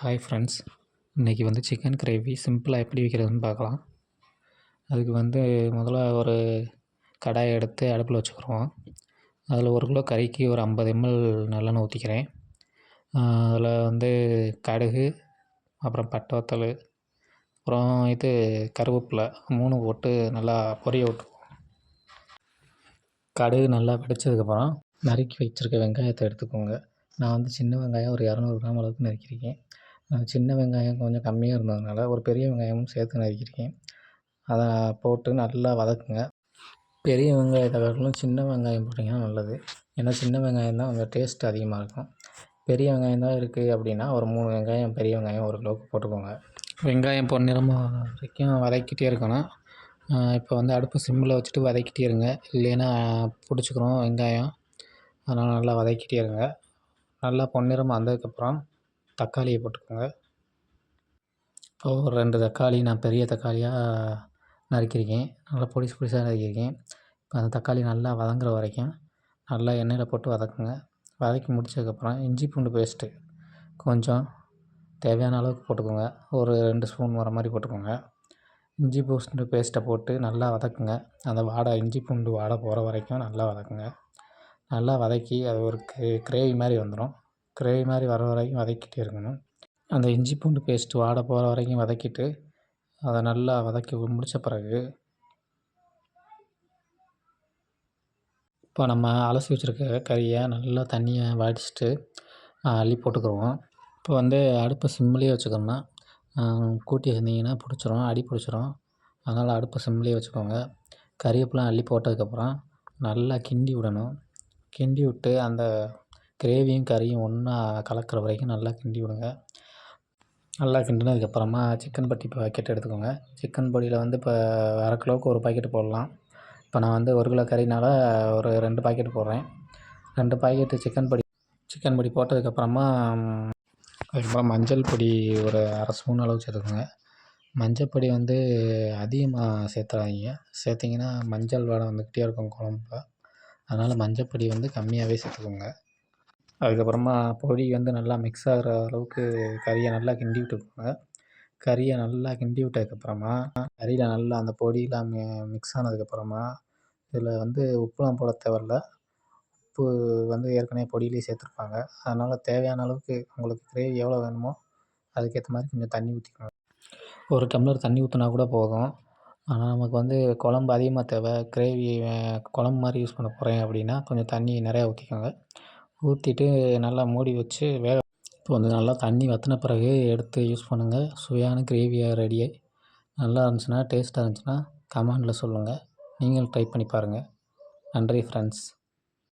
Hi friends இன்றைக்கி வந்து chicken gravy சிம்பிளாக எப்படி வைக்கிறதுன்னு பார்க்கலாம். அதுக்கு வந்து முதல்ல ஒரு கடாயை எடுத்து அடுப்பில் வச்சுக்கிறோம் அதில் ஒரு கிலோ கறிக்கு ஒரு ஐம்பது எம்எல் நல்லெண்ணெய் ஊற்றிக்கிறேன் அதில் வந்து கடுகு அப்புறம் பட்டவத்தல் அப்புறம் இது கருவேப்பிலை மூணு போட்டு நல்லா பொரிய விட்டுருவோம். கடுகு நல்லா வெடிச்சதுக்கப்புறம் நறுக்கி வச்சுருக்க வெங்காயத்தை எடுத்துக்கோங்க. நான் வந்து சின்ன வெங்காயம் ஒரு இரநூறு கிராம் அளவுக்கு நறுக்கியிருக்கேன். சின்ன வெங்காயம் கொஞ்சம் கம்மியாக இருந்ததுனால ஒரு பெரிய வெங்காயமும் சேர்த்து நறுக்கியிருக்கேன். அதை போட்டு நல்லா வதக்குங்க. பெரிய வெங்காயத்தை காட்டிலும் சின்ன வெங்காயம் போட்டிங்கன்னா நல்லது. ஏன்னா சின்ன வெங்காயம் தான் கொஞ்சம் டேஸ்ட் அதிகமாக இருக்கும். பெரிய வெங்காயம் தான் இருக்குது அப்படின்னா ஒரு மூணு வெங்காயம் பெரிய வெங்காயம் ஒரு கிலோவுக்கு போட்டுக்கோங்க. வெங்காயம் பொன்னிறமாக வரைக்கும் வதக்கிட்டே இருக்கணும். இப்போ வந்து அடுப்பு சிம்மில் வச்சுட்டு வதக்கிட்டே இருங்க. இல்லைன்னா பிடிச்சிக்கிறோம் வெங்காயம். அதனால் நல்லா வதக்கிட்டே இருங்க. நல்லா பொன்னிறமாக வந்ததுக்கப்புறம் தக்காளியை போட்டுக்கோங்க. இப்போ ஒரு ரெண்டு தக்காளி நான் பெரிய தக்காளியாக நறுக்கியிருக்கேன். நல்லா பொடிசு பொடிசாக நறுக்கியிருக்கேன். இப்போ அந்த தக்காளி நல்லா வதங்குற வரைக்கும் நல்லா எண்ணெயில் போட்டு வதக்குங்க. வதக்கி முடிச்சதுக்கப்புறம் இஞ்சி பூண்டு பேஸ்ட்டு கொஞ்சம் தேவையான அளவுக்கு போட்டுக்கோங்க. ஒரு ரெண்டு ஸ்பூன் வர மாதிரி போட்டுக்கோங்க. இஞ்சி பூண்டு பேஸ்ட்டை போட்டு நல்லா வதக்குங்க. அந்த வாடை இஞ்சி பூண்டு வாடை போகிற வரைக்கும் நல்லா வதக்குங்க. நல்லா வதக்கி அது ஒரு கிரேவி மாதிரி வந்துடும் கிரேவி மாதிரி வர வரைக்கும் வதக்கிட்டே இருக்கணும். அந்த இஞ்சி பூண்டு பேஸ்ட்டு வாடை போகிற வரைக்கும் வதக்கிட்டு அதை நல்லா வதக்கி முடித்த பிறகு இப்போ நம்ம அலசி வச்சுருக்க கறியை நல்லா தண்ணியை வடிச்சிட்டு அள்ளி போட்டுக்கிடுவோம் இப்போ வந்து அடுப்பை சிம்லேயே வச்சுக்கணும்னா கூட்டி வச்சிருந்தீங்கன்னா பிடிச்சிரும் அடி பிடிச்சிரும். அதனால் அடுப்பை சிம்லேயே வச்சுக்கோங்க. கறிவேப்பிலாம் அள்ளி போட்டதுக்கப்புறம் நல்லா கிண்டி விடணும். கிண்டி விட்டு அந்த கிரேவியும் கறியும் ஒன்றா கலக்கிற வரைக்கும் நல்லா கிண்டி விடுங்க. நல்லா கிண்டினதுக்கப்புறமா சிக்கன் பட்டி பாக்கெட் எடுத்துக்கோங்க. சிக்கன் பொடியில் வந்து இப்போ அரை கிலோவுக்கு ஒரு பாக்கெட்டு போடலாம். இப்போ நான் வந்து ஒரு கிலோ கறினால் ஒரு ரெண்டு பாக்கெட் போடுறேன். ரெண்டு பாக்கெட்டு சிக்கன் பொடி சிக்கன் பொடி போட்டதுக்கப்புறமா அதுக்கப்புறம் மஞ்சள் பொடி ஒரு அரை ஸ்பூன் அளவு சேர்த்துக்கோங்க. மஞ்சள் பொடி வந்து அதிகமாக சேர்த்துறாதீங்க. சேர்த்திங்கன்னா மஞ்சள் வாடை வந்துக்கிட்டே இருக்கும் குழம்புல. அதனால் மஞ்சள் பொடி வந்து கம்மியாகவே சேர்த்துக்கோங்க. அதுக்கப்புறமா பொடி வந்து நல்லா மிக்ஸ் ஆகிற அளவுக்கு கறியை நல்லா கிண்டி விட்டுக்கோங்க. கறியை நல்லா கிண்டி விட்டதுக்கப்புறமா கறியில் நல்லா அந்த பொடியெலாம் மிக்ஸ் ஆனதுக்கப்புறமா இதில் வந்து உப்புலாம் போட தேவையில்ல. உப்பு வந்து ஏற்கனவே பொடியிலே சேர்த்துருப்பாங்க. அதனால் தேவையான அளவுக்கு உங்களுக்கு கிரேவி எவ்வளோ வேணுமோ அதுக்கேற்ற மாதிரி கொஞ்சம் தண்ணி ஊற்றிக்கணும் ஒரு டம்ளர் தண்ணி ஊற்றினா கூட போதும். ஆனால் நமக்கு வந்து குழம்பு அதிகமாக தேவை. கிரேவி குழம்பு மாதிரி யூஸ் பண்ண போகிறேன் அப்படின்னா கொஞ்சம் தண்ணி நிறையா ஊற்றிக்கோங்க ஊற்றிட்டு நல்லா மூடி வச்சு வேக இப்போ வந்து நல்லா தண்ணி வற்றின பிறகு எடுத்து யூஸ் பண்ணுங்கள் சுவையான கிரேவியாக ரெடி நல்லா இருந்துச்சுன்னா டேஸ்ட்டாக இருந்துச்சுன்னா கமெண்டில் சொல்லுங்கள் நீங்களும் ட்ரை பண்ணி பாருங்கள் நன்றி ஃப்ரெண்ட்ஸ்